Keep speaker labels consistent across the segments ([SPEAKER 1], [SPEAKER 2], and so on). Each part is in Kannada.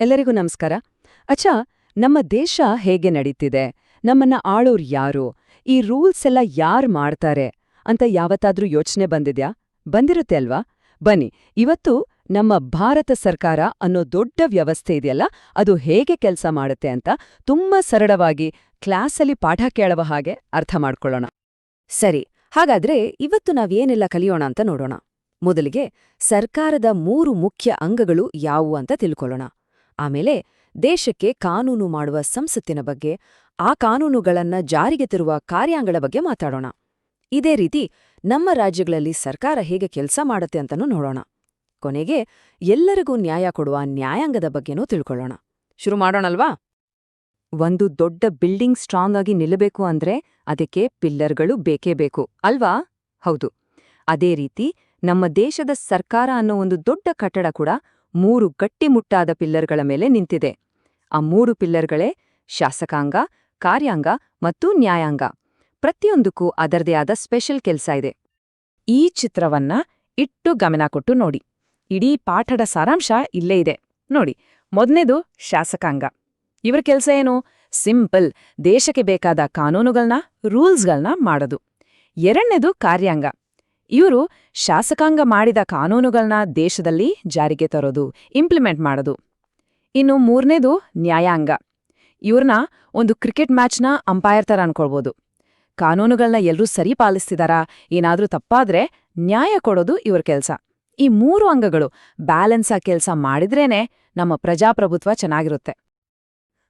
[SPEAKER 1] ಎಲ್ಲರಿಗೂ ನಮಸ್ಕಾರ. ಅಚ್ಚಾ, ನಮ್ಮ ದೇಶ ಹೇಗೆ ನಡೀತಿದೆ? ನಮ್ಮನ್ನ ಆಳೋರ್ ಯಾರು? ಈ ರೂಲ್ಸ್ ಎಲ್ಲ ಯಾರ್ ಮಾಡ್ತಾರೆ? ಅಂತ ಯಾವತ್ತಾದ್ರೂ ಯೋಚನೆ ಬಂದಿದ್ಯಾ? ಬಂದಿರುತ್ತೆ ಅಲ್ವಾ? ಬನ್ನಿ, ಇವತ್ತು ನಮ್ಮ ಭಾರತ ಸರ್ಕಾರ ಅನ್ನೋ ದೊಡ್ಡ ವ್ಯವಸ್ಥೆ ಇದೆಯಲ್ಲ, ಅದು ಹೇಗೆ ಕೆಲಸ ಮಾಡುತ್ತೆ ಅಂತ ತುಂಬಾ ಸರಳವಾಗಿ ಕ್ಲಾಸಲ್ಲಿ ಪಾಠ ಕೇಳುವ ಹಾಗೆ ಅರ್ಥ ಮಾಡ್ಕೊಳ್ಳೋಣ.
[SPEAKER 2] ಸರಿ, ಹಾಗಾದ್ರೆ ಇವತ್ತು ನಾವೇನೆಲ್ಲ ಕಲಿಯೋಣ ಅಂತ ನೋಡೋಣ. ಮೊದಲಿಗೆ ಸರ್ಕಾರದ ಮೂರು ಮುಖ್ಯ ಅಂಗಗಳು ಯಾವುವು ಅಂತ ತಿಳ್ಕೊಳ್ಳೋಣ. ಆಮೇಲೆ ದೇಶಕ್ಕೆ ಕಾನೂನು ಮಾಡುವ ಸಂಸತ್ತಿನ ಬಗ್ಗೆ, ಆ ಕಾನೂನುಗಳನ್ನ ಜಾರಿಗೆ ತರುವ ಕಾರ್ಯಾಂಗಳ ಬಗ್ಗೆ ಮಾತಾಡೋಣ. ಇದೇ ರೀತಿ ನಮ್ಮ ರಾಜ್ಯಗಳಲ್ಲಿ ಸರ್ಕಾರ ಹೇಗೆ ಕೆಲಸ ಮಾಡುತ್ತೆ ಅಂತನೂ ನೋಡೋಣ. ಕೊನೆಗೆ ಎಲ್ಲರಿಗೂ ನ್ಯಾಯ ಕೊಡುವ ನ್ಯಾಯಾಂಗದ ಬಗ್ಗೆನೂ ತಿಳ್ಕೊಳ್ಳೋಣ. ಶುರು ಮಾಡೋಣಲ್ವಾ?
[SPEAKER 1] ಒಂದು ದೊಡ್ಡ ಬಿಲ್ಡಿಂಗ್ ಸ್ಟ್ರಾಂಗ್ ಆಗಿ ನಿಲ್ಲಬೇಕು ಅಂದ್ರೆ ಅದಕ್ಕೆ ಪಿಲ್ಲರ್ಗಳು ಬೇಕೇ ಬೇಕು, ಅಲ್ವಾ? ಹೌದು. ಅದೇ ರೀತಿ ನಮ್ಮ ದೇಶದ ಸರ್ಕಾರ ಅನ್ನೋ ಒಂದು ದೊಡ್ಡ ಕಟ್ಟಡ ಕೂಡ ಮೂರು ಗಟ್ಟಿಮುಟ್ಟಾದ ಪಿಲ್ಲರ್ಗಳ ಮೇಲೆ ನಿಂತಿದೆ. ಆ ಮೂರು ಪಿಲ್ಲರ್ಗಳೇ ಶಾಸಕಾಂಗ, ಕಾರ್ಯಾಂಗ ಮತ್ತು ನ್ಯಾಯಾಂಗ. ಪ್ರತಿಯೊಂದಕ್ಕೂ ಅದರದೇ ಆದ ಸ್ಪೆಷಲ್ ಕೆಲಸ ಇದೆ.
[SPEAKER 3] ಈ ಚಿತ್ರವನ್ನ ಇಟ್ಟು ಗಮನ ಕೊಟ್ಟು ನೋಡಿ. ಇಡೀ ಪಾಠದ ಸಾರಾಂಶ ಇಲ್ಲೇ ಇದೆ. ನೋಡಿ ಮೊದಲನೇದು ಶಾಸಕಾಂಗ. ಇವರ ಕೆಲಸ ಏನು? ಸಿಂಪಲ್, ದೇಶಕ್ಕೆ ಬೇಕಾದ ಕಾನೂನುಗಳನ್ನ ರೂಲ್ಸ್ಗಳನ್ನ ಮಾಡೋದು. ಎರಡನೇದು ಕಾರ್ಯಾಂಗ. ಇವರು ಶಾಸಕಾಂಗ ಮಾಡಿದ ಕಾನೂನುಗಳನ್ನ ದೇಶದಲ್ಲಿ ಜಾರಿಗೆ ತರೋದು ಇಂಪ್ಲಿಮೆಂಟ್ ಮಾಡೋದು. ಇನ್ನು ಮೂರನೇದು ನ್ಯಾಯಾಂಗ. ಇವ್ರನ್ನ ಒಂದು ಕ್ರಿಕೆಟ್ ಮ್ಯಾಚ್ನ ಅಂಪೈರ್ ಥರ ಅನ್ಕೊಳ್ಬೋದು. ಕಾನೂನುಗಳನ್ನ ಎಲ್ಲರೂ ಸರಿ ಪಾಲಿಸ್ತಿದಾರಾ? ಏನಾದರೂ ತಪ್ಪಾದ್ರೆ ನ್ಯಾಯ ಕೊಡೋದು ಇವ್ರ ಕೆಲಸ. ಈ ಮೂರು ಅಂಗಗಳು ಬ್ಯಾಲೆನ್ಸ್ ಆ ಕೆಲಸ ಮಾಡಿದ್ರೇನೆ ನಮ್ಮ ಪ್ರಜಾಪ್ರಭುತ್ವ ಚೆನ್ನಾಗಿರುತ್ತೆ.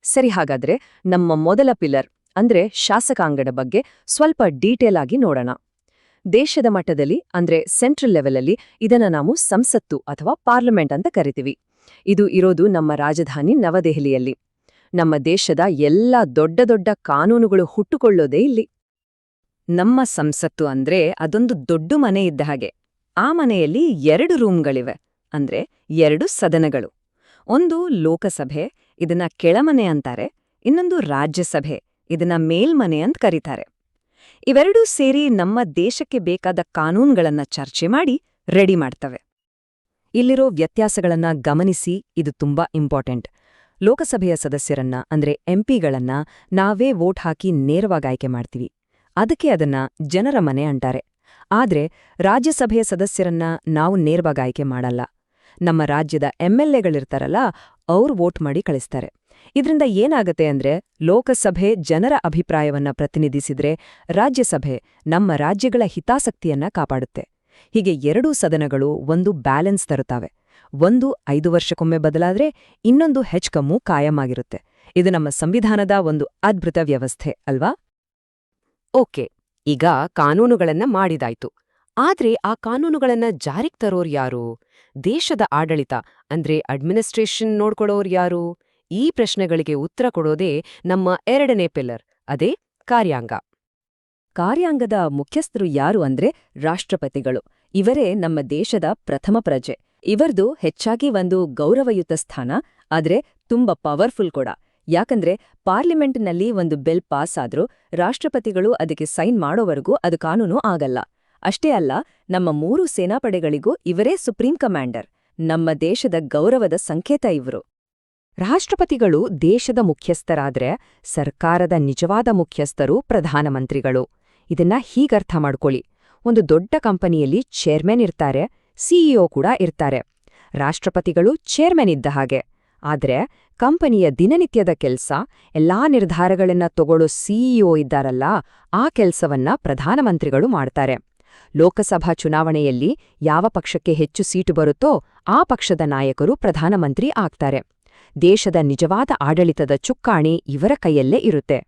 [SPEAKER 1] ಸರಿ, ಹಾಗಾದ್ರೆ ನಮ್ಮ ಮೊದಲ ಪಿಲ್ಲರ್ ಅಂದ್ರೆ ಶಾಸಕಾಂಗದ ಬಗ್ಗೆ ಸ್ವಲ್ಪ ಡೀಟೇಲ್ ಆಗಿ ನೋಡೋಣ. ದೇಶದ ಮಟ್ಟದಲ್ಲಿ, ಅಂದ್ರೆ ಸೆಂಟ್ರಲ್ ಲೆವೆಲಲ್ಲಿ ಇದನ್ನ ನಾವು ಸಂಸತ್ತು ಅಥವಾ ಪಾರ್ಲಿಮೆಂಟ್ ಅಂತ ಕರಿತೀವಿ. ಇದು ಇರೋದು ನಮ್ಮ ರಾಜಧಾನಿ ನವದೆಹಲಿಯಲ್ಲಿ. ನಮ್ಮ ದೇಶದ ಎಲ್ಲ ದೊಡ್ಡ ದೊಡ್ಡ ಕಾನೂನುಗಳು ಹುಟ್ಟುಕೊಳ್ಳೋದೇ ಇಲ್ಲಿ. ನಮ್ಮ ಸಂಸತ್ತು ಅಂದ್ರೆ ಅದೊಂದು ದೊಡ್ಡ ಮನೆ ಇದ್ದ ಹಾಗೆ. ಆ ಮನೆಯಲ್ಲಿ ಎರಡು ರೂಮ್ಗಳಿವೆ ಅಂದ್ರೆ ಎರಡು ಸದನಗಳು. ಒಂದು ಲೋಕಸಭೆ, ಇದನ್ನ ಕೆಳಮನೆ ಅಂತಾರೆ, ಇನ್ನೊಂದು ರಾಜ್ಯಸಭೆ, ಇದನ್ನ ಮೇಲ್ಮನೆ ಅಂತ ಕರೀತಾರೆ. ಇವೆರಡೂ ಸೇರಿ ನಮ್ಮ ದೇಶಕ್ಕೆ ಬೇಕಾದ ಕಾನೂನುಗಳನ್ನ ಚರ್ಚೆ ಮಾಡಿ ರೆಡಿ ಮಾಡ್ತವೆ. ಇಲ್ಲಿರೋ ವ್ಯತ್ಯಾಸಗಳನ್ನ ಗಮನಿಸಿ ಇದು ತುಂಬಾ ಇಂಪಾರ್ಟೆಂಟ್. ಲೋಕಸಭೆಯ ಸದಸ್ಯರನ್ನ, ಅಂದ್ರೆ ಎಂಪಿಗಳನ್ನ ನಾವೇ ವೋಟ್ ಹಾಕಿ ನೇರವಾಗಿ ಆಯ್ಕೆ ಮಾಡ್ತೀವಿ. ಅದಕ್ಕೆ ಅದನ್ನ ಜನರ ಮನೆ ಅಂತಾರೆ. ಆದ್ರೆ ರಾಜ್ಯಸಭೆಯ ಸದಸ್ಯರನ್ನ ನಾವು ನೇರವಾಗಿ ಆಯ್ಕೆ ಮಾಡಲ್ಲ. ನಮ್ಮ ರಾಜ್ಯದ ಎಂಎಲ್ಎಗಳಿರ್ತಾರಲ್ಲ, ಅವ್ರು ವೋಟ್ ಮಾಡಿ ಕಳಿಸ್ತಾರೆ. ಇದರಿಂದ ಏನಾಗತ್ತೆ ಅಂದ್ರೆ, ಲೋಕಸಭೆ ಜನರ ಅಭಿಪ್ರಾಯವನ್ನ ಪ್ರತಿನಿಧಿಸಿದ್ರೆ ರಾಜ್ಯಸಭೆ ನಮ್ಮ ರಾಜ್ಯಗಳ ಹಿತಾಸಕ್ತಿಯನ್ನ ಕಾಪಾಡುತ್ತೆ. ಹೀಗೆ ಎರಡೂ ಸದನಗಳು ಒಂದು ಬ್ಯಾಲೆನ್ಸ್ ತರುತ್ತವೆ. ಒಂದು ಐದು ವರ್ಷಕ್ಕೊಮ್ಮೆ ಬದಲಾದ್ರೆ ಇನ್ನೊಂದು ಹೆಚ್ಕಮ್ಮು ಕಾಯಮಾಗಿರುತ್ತೆ. ಇದು ನಮ್ಮ ಸಂವಿಧಾನದ ಒಂದು ಅದ್ಭುತ ವ್ಯವಸ್ಥೆ, ಅಲ್ವಾ?
[SPEAKER 2] ಓಕೆ, ಈಗ ಕಾನೂನುಗಳನ್ನ ಮಾಡಿದಾಯ್ತು. ಆದ್ರೆ ಆ ಕಾನೂನುಗಳನ್ನ ಜಾರಿಗ್ ತರೋರ್ ಯಾರು? ದೇಶದ ಆಡಳಿತ, ಅಂದ್ರೆ ಅಡ್ಮಿನಿಸ್ಟ್ರೇಷನ್ ನೋಡ್ಕೊಳ್ಳೋರ್ ಯಾರು? ಈ ಪ್ರಶ್ನೆಗಳಿಗೆ ಉತ್ತರ ಕೊಡೋದೇ ನಮ್ಮ ಎರಡನೇ ಪಿಲ್ಲರ್, ಅದೇ ಕಾರ್ಯಾಂಗ.
[SPEAKER 1] ಕಾರ್ಯಾಂಗದ ಮುಖ್ಯಸ್ಥರು ಯಾರು ಅಂದ್ರೆ ರಾಷ್ಟ್ರಪತಿಗಳು. ಇವರೇ ನಮ್ಮ ದೇಶದ ಪ್ರಥಮ ಪ್ರಜೆ. ಇವರ್ದು ಹೆಚ್ಚಾಗಿ ಒಂದು ಗೌರವಯುತ ಸ್ಥಾನ, ಆದ್ರೆ ತುಂಬಾ ಪವರ್ಫುಲ್ ಕೂಡ. ಯಾಕಂದ್ರೆ ಪಾರ್ಲಿಮೆಂಟ್ನಲ್ಲಿ ಒಂದು ಬಿಲ್ ಪಾಸ್ ಆದ್ರೂ ರಾಷ್ಟ್ರಪತಿಗಳು ಅದಕ್ಕೆ ಸೈನ್ ಮಾಡೋವರೆಗೂ ಅದು ಕಾನೂನು ಆಗಲ್ಲ. ಅಷ್ಟೇ ಅಲ್ಲ, ನಮ್ಮ ಮೂರು ಸೇನಾಪಡೆಗಳಿಗೂ ಇವರೇ ಸುಪ್ರೀಂ ಕಮಾಂಡರ್. ನಮ್ಮ ದೇಶದ ಗೌರವದ ಸಂಕೇತ ಇವರು. ರಾಷ್ಟ್ರಪತಿಗಳು ದೇಶದ ಮುಖ್ಯಸ್ಥರಾದ್ರೆ ಸರ್ಕಾರದ ನಿಜವಾದ ಮುಖ್ಯಸ್ಥರು ಪ್ರಧಾನಮಂತ್ರಿಗಳು. ಇದನ್ನ ಹೀಗರ್ಥ ಮಾಡ್ಕೊಳ್ಳಿ. ಒಂದು ದೊಡ್ಡ ಕಂಪನಿಯಲ್ಲಿ ಚೇರ್ಮನ್ ಇರ್ತಾರೆ, ಸಿಇಒ ಕೂಡ ಇರ್ತಾರೆ. ರಾಷ್ಟ್ರಪತಿಗಳು ಚೇರ್ಮನ್ ಇದ್ದ ಹಾಗೆ. ಆದ್ರೆ ಕಂಪನಿಯ ದಿನನಿತ್ಯದ ಕೆಲ್ಸ, ಎಲ್ಲಾ ನಿರ್ಧಾರಗಳನ್ನ ತಗೊಳ್ಳೋ ಸಿಇಒ ಇದ್ದಾರಲ್ಲ, ಆ ಕೆಲ್ಸವನ್ನ ಪ್ರಧಾನಮಂತ್ರಿಗಳು ಮಾಡ್ತಾರೆ. ಲೋಕಸಭಾ ಚುನಾವಣೆಯಲ್ಲಿ ಯಾವ ಪಕ್ಷಕ್ಕೆ ಹೆಚ್ಚು ಸೀಟು ಬರುತ್ತೋ ಆ ಪಕ್ಷದ ನಾಯಕರು ಪ್ರಧಾನಮಂತ್ರಿ ಆಗ್ತಾರೆ. ದೇಶದ ನಿಜವಾದ ಆಡಳಿತದ ಚುಕ್ಕಾಣಿ ಇವರ ಕೈಯಲ್ಲೇ ಇರುತ್ತೆ.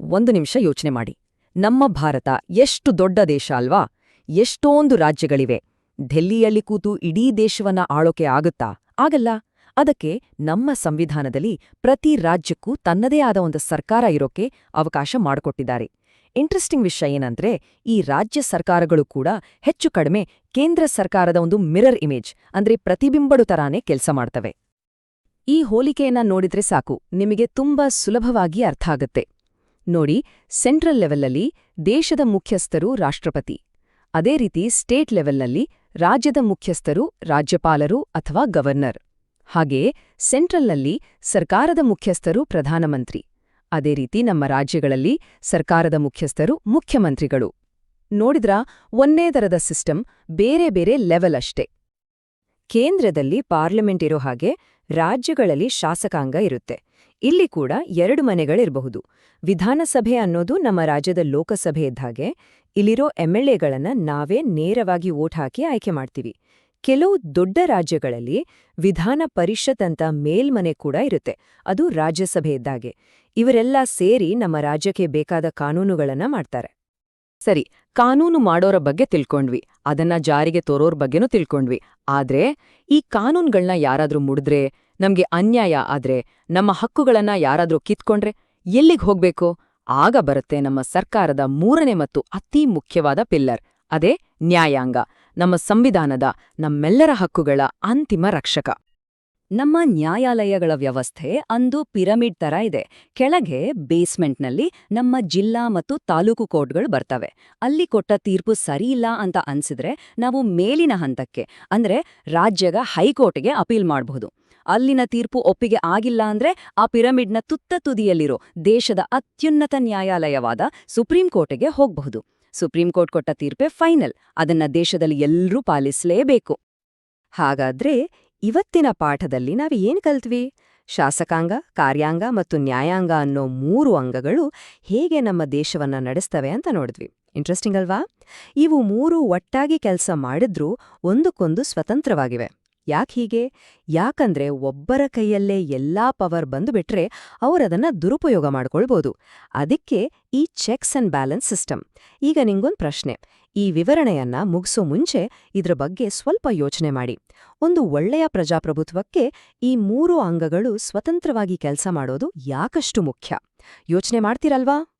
[SPEAKER 1] ಒಂದು ನಿಮಿಷ ಯೋಚನೆ ಮಾಡಿ. ನಮ್ಮ ಭಾರತ ಎಷ್ಟು ದೊಡ್ಡ ದೇಶ ಅಲ್ವಾ? ಎಷ್ಟೊಂದು ರಾಜ್ಯಗಳಿವೆ. ಡೆಲ್ಲಿಯಲ್ಲಿ ಕೂತು ಇಡೀ ದೇಶವನ್ನ ಆಳೋಕೆ ಆಗುತ್ತಾ? ಆಗಲ್ಲ. ಅದಕ್ಕೆ ನಮ್ಮ ಸಂವಿಧಾನದಲ್ಲಿ ಪ್ರತಿ ರಾಜ್ಯಕ್ಕೂ ತನ್ನದೇ ಆದ ಒಂದು ಸರ್ಕಾರ ಇರೋಕೆ ಅವಕಾಶ ಮಾಡಿಕೊಟ್ಟಿದ್ದಾರೆ. ಇಂಟ್ರೆಸ್ಟಿಂಗ್ ವಿಷಯ ಏನಂದ್ರೆ, ಈ ರಾಜ್ಯ ಸರ್ಕಾರಗಳು ಕೂಡ ಹೆಚ್ಚು ಕಡಿಮೆ ಕೇಂದ್ರ ಸರ್ಕಾರದ ಒಂದು ಮಿರರ್ ಇಮೇಜ್, ಅಂದ್ರೆ ಪ್ರತಿಬಿಂಬಡು ತರಾನೇ ಕೆಲಸ ಮಾಡ್ತವೆ. ಈ ಹೋಲಿಕೆಯನ್ನ ನೋಡಿದ್ರೆ ಸಾಕು, ನಿಮಗೆ ತುಂಬಾ ಸುಲಭವಾಗಿ ಅರ್ಥ ಆಗತ್ತೆ. ನೋಡಿ, ಸೆಂಟ್ರಲ್ ಲೆವೆಲ್ನಲ್ಲಿ ದೇಶದ ಮುಖ್ಯಸ್ಥರು ರಾಷ್ಟ್ರಪತಿ, ಅದೇ ರೀತಿ ಸ್ಟೇಟ್ ಲೆವೆಲ್ನಲ್ಲಿ ರಾಜ್ಯದ ಮುಖ್ಯಸ್ಥರು ರಾಜ್ಯಪಾಲರು ಅಥವಾ ಗವರ್ನರ್.
[SPEAKER 2] ಹಾಗೆಯೇ ಸೆಂಟ್ರಲ್ನಲ್ಲಿ ಸರ್ಕಾರದ ಮುಖ್ಯಸ್ಥರು ಪ್ರಧಾನಮಂತ್ರಿ. ಅದೇ ರೀತಿ ನಮ್ಮ ರಾಜ್ಯಗಳಲ್ಲಿ ಸರ್ಕಾರದ ಮುಖ್ಯಸ್ಥರು, ಮುಖ್ಯಮಂತ್ರಿಗಳು. ನೋಡಿದ್ರ, ಒಂದೇ ದರದ ಸಿಸ್ಟಮ್ ಬೇರೆ ಬೇರೆ ಲೆವೆಲ್ ಅಷ್ಟೇ. ಕೇಂದ್ರದಲ್ಲಿ ಪಾರ್ಲಿಮೆಂಟ್ ಇರೋ ಹಾಗೆ ರಾಜ್ಯಗಳಲ್ಲಿ ಶಾಸಕಾಂಗ ಇರುತ್ತೆ. ಇಲ್ಲಿ ಕೂಡ ಎರಡು ಮನೆಗಳಿರಬಹುದು. ವಿಧಾನಸಭೆ ಅನ್ನೋದು ನಮ್ಮ ರಾಜ್ಯದ ಲೋಕಸಭೆ ಇದ್ದಾಗೆ ಇಲ್ಲಿರೋ ಎಂಎಲ್ಎಗಳನ್ನ ನಾವೇ ನೇರವಾಗಿ ವೋಟ್ ಹಾಕಿ ಆಯ್ಕೆ ಮಾಡ್ತೀವಿ. ಕೆಲವು ದೊಡ್ಡ ರಾಜ್ಯಗಳಲ್ಲಿ ವಿಧಾನ ಪರಿಷತ್ ಅಂತ ಮೇಲ್ಮನೆ ಕೂಡ ಇರುತ್ತೆ. ಅದು ರಾಜ್ಯಸಭೆ ಇದ್ದಾಗೆ ಇವರೆಲ್ಲ ಸೇರಿ ನಮ್ಮ ರಾಜ್ಯಕ್ಕೆ ಬೇಕಾದ ಕಾನೂನುಗಳನ್ನ ಮಾಡ್ತಾರೆ.
[SPEAKER 1] ಸರಿ, ಕಾನೂನು ಮಾಡೋರ ಬಗ್ಗೆ ತಿಳ್ಕೊಂಡ್ವಿ, ಅದನ್ನ ಜಾರಿಗೆ ತೋರೋರ್ ಬಗ್ಗೆನೂ ತಿಳ್ಕೊಂಡ್ವಿ. ಆದ್ರೆ, ಈ ಕಾನೂನುಗಳನ್ನ ಯಾರಾದ್ರೂ ಮುಡಿದ್ರೆ, ನಮ್ಗೆ ಅನ್ಯಾಯ ಆದ್ರೆ, ನಮ್ಮ ಹಕ್ಕುಗಳನ್ನ ಯಾರಾದ್ರೂ ಕಿತ್ಕೊಂಡ್ರೆ ಎಲ್ಲಿಗೆ ಹೋಗ್ಬೇಕು? ಆಗ ಬರುತ್ತೆ ನಮ್ಮ ಸರ್ಕಾರದ ಮೂರನೇ ಮತ್ತು ಅತಿ ಮುಖ್ಯವಾದ ಪಿಲ್ಲರ್, ಅದೇ ನ್ಯಾಯಾಂಗ, ನಮ್ಮ ಸಂವಿಧಾನದ ನಮ್ಮೆಲ್ಲರ ಹಕ್ಕುಗಳ ಅಂತಿಮ ರಕ್ಷಕ.
[SPEAKER 4] ನಮ್ಮ ನ್ಯಾಯಾಲಯಗಳ ವ್ಯವಸ್ಥೆ ಅಂದು ಪಿರಮಿಡ್ ತರ ಇದೆ. ಕೆಳಗೆ ಬೇಸ್ಮೆಂಟ್ನಲ್ಲಿ ನಮ್ಮ ಜಿಲ್ಲಾ ಮತ್ತು ತಾಲೂಕು ಕೋರ್ಟ್ಗಳು ಬರ್ತವೆ. ಅಲ್ಲಿ ಕೊಟ್ಟ ತೀರ್ಪು ಸರಿಯಿಲ್ಲ ಅಂತ ಅನ್ಸಿದ್ರೆ ನಾವು ಮೇಲಿನ ಹಂತಕ್ಕೆ, ಅಂದ್ರೆ ರಾಜ್ಯದ ಹೈಕೋರ್ಟ್ಗೆ ಅಪೀಲ್ ಮಾಡಬಹುದು ಅಲ್ಲಿನ ತೀರ್ಪು ಒಪ್ಪಿಗೆ ಆಗಿಲ್ಲ ಅಂದ್ರೆ ಆ ಪಿರಮಿಡ್ನ ತುತ್ತ ತುದಿಯಲ್ಲಿರೋ ದೇಶದ ಅತ್ಯುನ್ನತ ನ್ಯಾಯಾಲಯವಾದ ಸುಪ್ರೀಂ ಕೋರ್ಟ್ಗೆ ಹೋಗಬಹುದು. ಸುಪ್ರೀಂ ಕೋರ್ಟ್ ಕೊಟ್ಟ ತೀರ್ಪೆ ಫೈನಲ್. ಅದನ್ನ ದೇಶದಲ್ಲಿ ಎಲ್ಲರೂ ಪಾಲಿಸಲೇಬೇಕು.
[SPEAKER 2] ಹಾಗಾದ್ರೆ ಇವತ್ತಿನ ಪಾಠದಲ್ಲಿ ನಾವು ಏನು ಕಲ್ತ್ವಿ? ಶಾಸಕಾಂಗ, ಕಾರ್ಯಾಂಗ ಮತ್ತು ನ್ಯಾಯಾಂಗ ಅನ್ನೋ ಮೂರು ಅಂಗಗಳು ಹೇಗೆ ನಮ್ಮ ದೇಶವನ್ನ ನಡೆಸ್ತವೆ ಅಂತ ನೋಡಿದ್ವಿ. ಇಂಟ್ರೆಸ್ಟಿಂಗ್ ಅಲ್ವಾ? ಇವು ಮೂರು ಒಟ್ಟಾಗಿ ಕೆಲಸ ಮಾಡಿದ್ರೂ ಒಂದಕ್ಕೊಂದು ಸ್ವತಂತ್ರವಾಗಿವೆ. ಯಾಕ್ ಹೀಗೆ? ಯಾಕಂದ್ರೆ ಒಬ್ಬರ ಕೈಯಲ್ಲೇ ಎಲ್ಲಾ ಪವರ್ ಬಂದುಬಿಟ್ರೆ ಅವರದನ್ನ ದುರುಪಯೋಗ ಮಾಡ್ಕೊಳ್ಬೋದು. ಅದಕ್ಕೆ ಈ ಚೆಕ್ಸ್ ಅಂಡ್ ಬ್ಯಾಲೆನ್ಸ್ ಸಿಸ್ಟಮ್. ಈಗ ನಿಂಗೊಂದ್ ಪ್ರಶ್ನೆ. ಈ ವಿವರಣೆಯನ್ನ ಮುಗಿಸೋ ಮುಂಚೆ ಇದ್ರ ಬಗ್ಗೆ ಸ್ವಲ್ಪ ಯೋಚನೆ ಮಾಡಿ. ಒಂದು ಒಳ್ಳೆಯ ಪ್ರಜಾಪ್ರಭುತ್ವಕ್ಕೆ ಈ ಮೂರು ಅಂಗಗಳು ಸ್ವತಂತ್ರವಾಗಿ ಕೆಲಸ ಮಾಡೋದು ಯಾಕಷ್ಟು ಮುಖ್ಯ? ಯೋಚನೆ ಮಾಡ್ತೀರಲ್ವಾ?